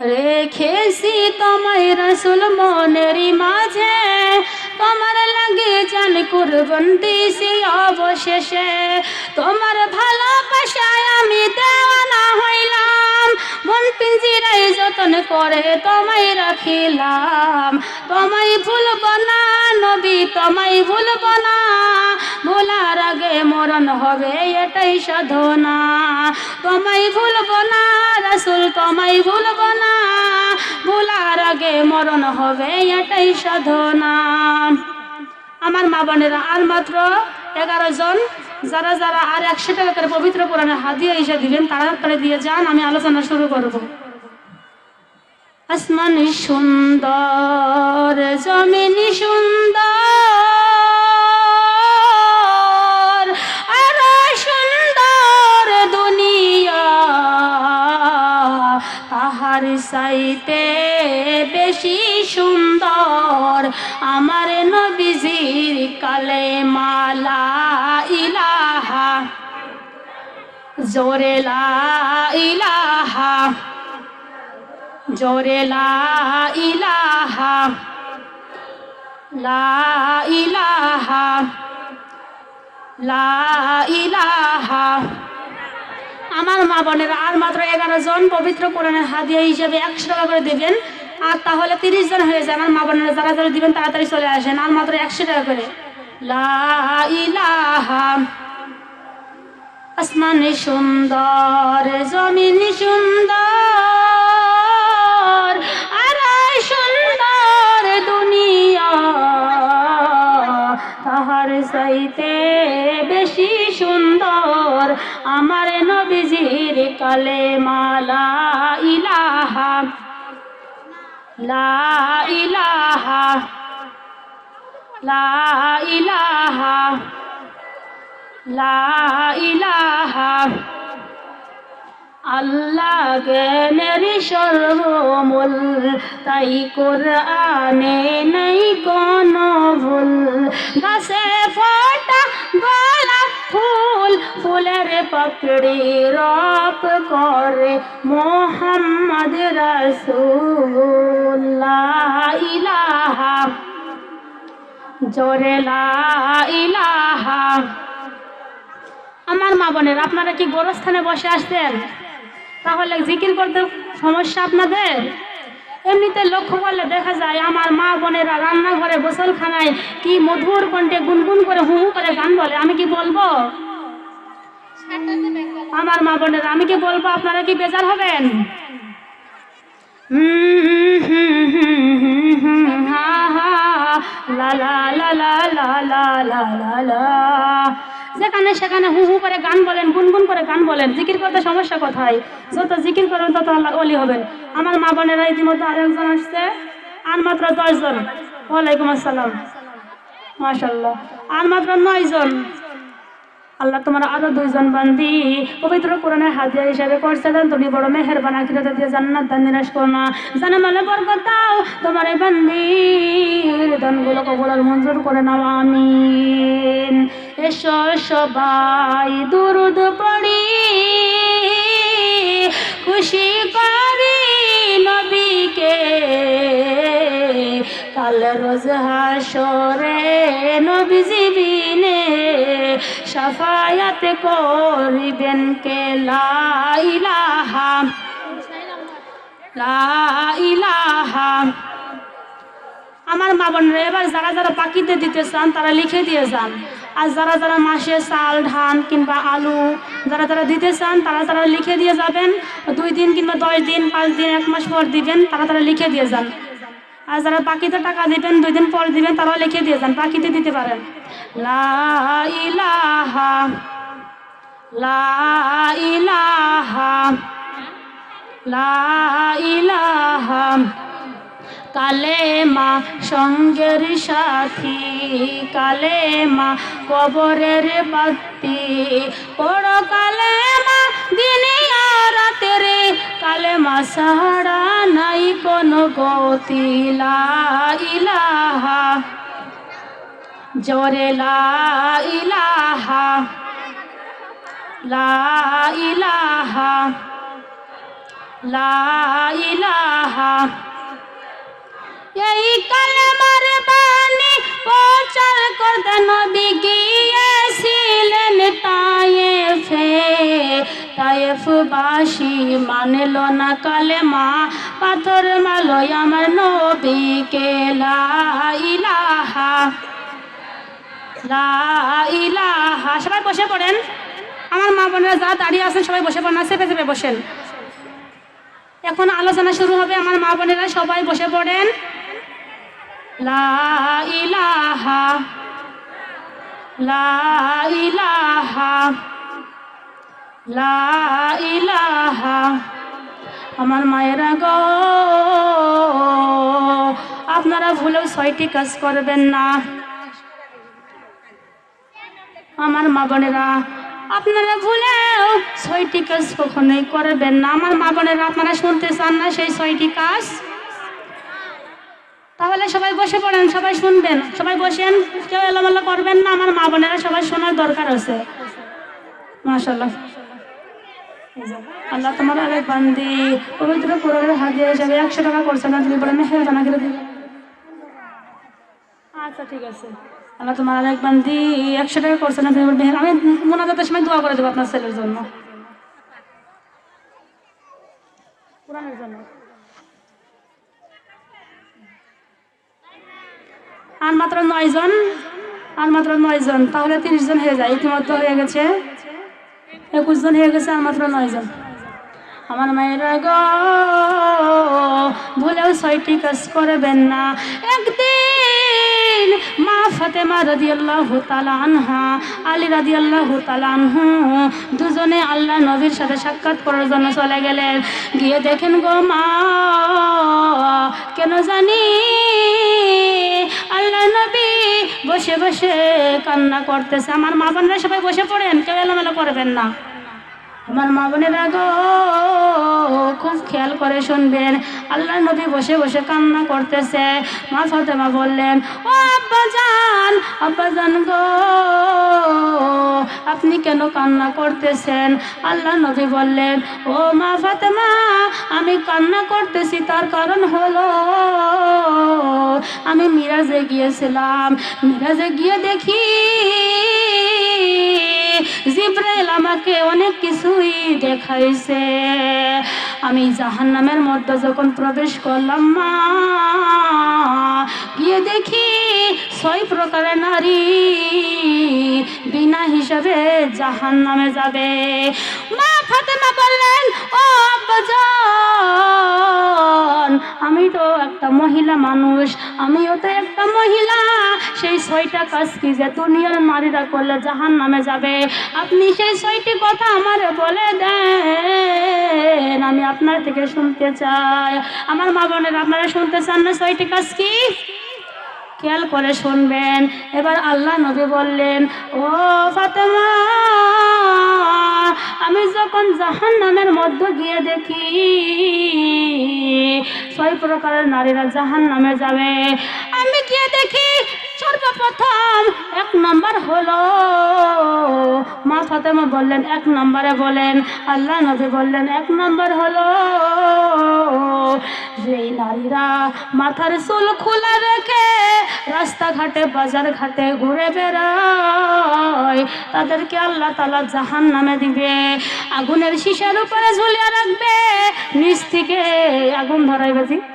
রেখেছি তোমায় রসুল মনের মাঝে। তোমার লাগে জান কুরবন দিছি অবশেষে। তোমার ভালোবাসায় আমি দেওয়ানা মন পিঞ্জিরাই যতন করে তোমায় রাখিলাম। তোমায় ভুলব না নবী তোমায় ভুলব না। ভোলার আগে মরণ হবে, এটাই সাধনা। তোমায় ভুলব না রাসুল তোমায় ভুলব না। ভোলার আগে মরণ হবে, এটাই সাধনা। আমার মা বোনেরা, আর মাত্র এগারো জন যারা যারা আর একশো টাকা করে পবিত্র কোরআনে হাদিয়া হিসেবে দিবেন করে দিয়ে যান, আমি আলোচনা শুরু করব। আসমান সুন্দর, জমিন সুন্দর, আর সুন্দর দুনিয়া। তাহার সাইতে বেশি সুন্দর আমার নবীজির কালে জোরে ইলাহা। জোরে ইলাহা। লা ইলাহা। লা ইলাহা। আমার মা বোনেরা আর মাত্র এগারো জন পবিত্র কোরআনের হাদিয়া হিসেবে একশো টাকা করে দেবেন। আর তাহলে তিরিশ জন হয়ে যায়। আমার মা বোনেরা যারা যারা দিবেন, তাড়াতাড়ি চলে আসেন। আর মাত্র একশো টাকা করে। লা ইলাহা। আসমান সুন্দর, জমিন সুন্দর আর সুন্দর দুনিয়া। তাহার সাইতে বেশি সুন্দর আমার নবীজির কালে মালা ইলাহা। লা ইলাহা। লা ইলাহা। লা ইলাহা আল্লাহ জ্ঞানের সর্বমূল, তাই কোরআনে নেই কোনো ভুল। গাছে ফোটা গোলাপ ফুল, ফুলের পাপড়ি রপ করে মোহাম্মদ রসুল লা ইলাহা, জোরে লা ইলাহা। আমার মা বোনের, আপনারা কি বড় স্থানে বসে আসতেন তাহলে জিকির করতে সমস্যা আপনাদের? এমনিতে লক্ষ্য করলে দেখা যায় আমার মা বোনেরা রান্নাঘরে গোসলখানায় কি মধুর কণ্ঠে গুনগুন করে হু করে গান বলে, আমি কি বলব? আমার মা বোনেরা, আমি কি বলব? আপনারা কি বেজার হবেন? হা হা লা লা লা লা লা লা লা। যেখানে সেখানে হু হু করে গান বলেন, গুনগুন করে গান বলেন, জিকির করতে সমস্যা কোথায়? যত জিকির করেন তত আল্লাহ অলি হবেন। আমার মা বোনেরা ইতিমধ্যে আরেকজন আসছে, আর মাত্র দশজন। ওয়ালাইকুম আসসালাম। মাশাল্লাহ আর মাত্র নয় জন আল্লাহ তোমার আরও দুইজন বান্দি। পবিত্র কোরআনের হাতিয়া হিসাবে করছে দেন তুমি বড় মেহেরবান আখিরাতে দিয়ে জান্নাত দান নিরাশ করো না। জানা মালে বরকত দাও তোমার এই বান্দির দানগুলো কবুল মঞ্জুর করে নাও, আমিন। এসো সবাই দুরুদ পড়ি। খুশি করি নবীকে। কাল রোজ হাসরে নবী জীবিনে সাফায়াত করিবেন কে? লা ইলাহা লা ইলাহা। আমার মা বোনেরা এবার যারা যারা পাখিতে দিতে চান, তারা লিখে দিয়ে যান। আর যারা যারা মাসে চাল, ধান কিংবা আলু যারা যারা দিতে চান, তারা তারা লিখে দিয়ে যাবেন। দুই দিন কিংবা দশ দিন, পাঁচ দিন, এক মাস পর দিবেন, তারা তারা লিখে দিয়ে যান। আর যারা বাকিতে টাকা দিবেন, দুই দিন পর দিবেন, তারাও লিখে দিয়ে যান, বাকিতে দিতে পারেন। লা ইলাহা লা ইলাহা লা ইলাহা, কালেমা সঙ্গের সাথী, কালেমা কবরের বাতি, পড় কালেমা দিনে আর রাতে রে কালেমা সাহারা নাই কোনো গতি। ইলাহা, জোরে লা ইলাহা লা ইলাহা লা ইলাহা। এই কালেমার বাণী প্রচার করতে নবী তায়েফবাসী মানল না কালেমা পাথর মালয় আমার নবীকে। লা ইলাহা লা ইলাহা। সবাই বসে পড়েন। আমার মা বোনেরা যা দাঁড়িয়ে আছেন, সবাই বসে পড়েন চেপে চেপে বসেন। এখন আলোচনা শুরু হবে, আমার মা বোনেরা সবাই বসে পড়েন। লা ইলাহা। লা ইলাহা, আমার মায়েরা গো আপনারা ভুলেও ছয়টি কাজ করবেন না। আমার মা বোনেরা, আপনারা ভুলেও ছয়টি কাজ কখনোই করবেন না। আমার মা বোনেরা, আপনারা শুনতে চান না সেই ছয়টি কাজ? তাহলে সবাই বসে পড়েন, সবাই শুনবেন। সবাই বসেন, কেউ এলোমেলো করবেন না। আমার মা বোনেরা সবাই শোনার দরকার আছে। মাশাল্লাহ আল্লাহ তোমার আরেক বান্দি, পবিত্র কোরআনের হাজির হিসাবে একশো টাকা করছে না, তুমি বলে মেহের জানা করে দিবে। আচ্ছা ঠিক আছে। আল্লাহ তোমার আরেক বান্দি, একশো টাকা করছে না, তুমি বলে আমি মোনাজাতের সময় দোয়া করে দেবো আপনার ছেলের জন্য। কোরআনের জন্য। আর মাত্র নয় জন আর মাত্র নয় জন তাহলে তিরিশ জন হয়ে যায়, ইতিমধ্যে হয়ে গেছে। একুশ জন হয়ে গেছে আর মাত্র নয় জন আমার মায়েরা গো, ভুলেও ছয়টি কাজ করবেন না। একদিন মা ফাতেমা রাদি আল্লাহ আনহা, আলী রাদি আল্লাহ আনহু, দুজনে আল্লাহ নবীর সাথে সাক্ষাৎ করার জন্য চলে গেলেন। গিয়ে দেখেন গো মা, কেন জানি বসে বসে কান্না করতেছে। আমার মা বোনেরা সবাই বসে পড়েন, কেউ এলোমেলো করবেন না। আমার মা বোনেরা গো, খুব খেয়াল করে শুনবেন। আল্লাহ নবী বসে বসে কান্না করতেছে। মা ফাতেমা বললেন, ও আব্বাজান আব্বাজান গো আপনি কেন কান্না করতেছেন? আল্লাহ নবী বললেন, ও মা ফাতেমা, আমি কান্না করতেছি, তার কারণ হলো আমি মিরাজে গিয়েছিলাম। মিরাজে গিয়ে দেখি জিব্রাইল আমাকে অনেক কিছুই দেখাইছে। আমি জাহান নামের মধ্যে যখন প্রবেশ করলাম মা, গিয়ে দেখি ছয় প্রকারের নারী, বিনা হিসাবে জাহান নামে যাবে। মা ফাতেমা বললেন, ও আমি তো একটা মহিলা মানুষ, আমিও তো একটা মহিলা। সেই ছয়টা কাজ কি যে দুনিয়ার নারীরা করলে জাহান নামে যাবে? আপনি সেই ছয়টি কথা আমার বলে দেন, আমি আপনার থেকে শুনতে চাই। আমার মা বোনের, আপনারা শুনতে চান না ছয়টি কাজ কি? খেয়াল করে শুনবেন। এবার আল্লাহ নবী বললেন, ও ফাতেমা, আমি যখন জাহান নামের মধ্যে গিয়ে দেখি, ছয় প্রকারের নারীরা জাহান নামে যাবে। আমি গিয়ে দেখি সর্বপ্রথম এক নম্বর হলো মা ফাতেমা বললেন, এক নম্বরে বলেন। আল্লাহ নবী বললেন, এক নম্বর হলো যেই নারীরা মাথার চুল খোলা রেখে রাস্তাঘাটে বাজার ঘাটে ঘুরে বেড়ায়, তাদেরকে আল্লাহ তালা জাহান নামে দিবে, আগুনের শিশার উপরে ঝুলিয়ে রাখবে, নিচ থেকে আগুন ধরাইবে।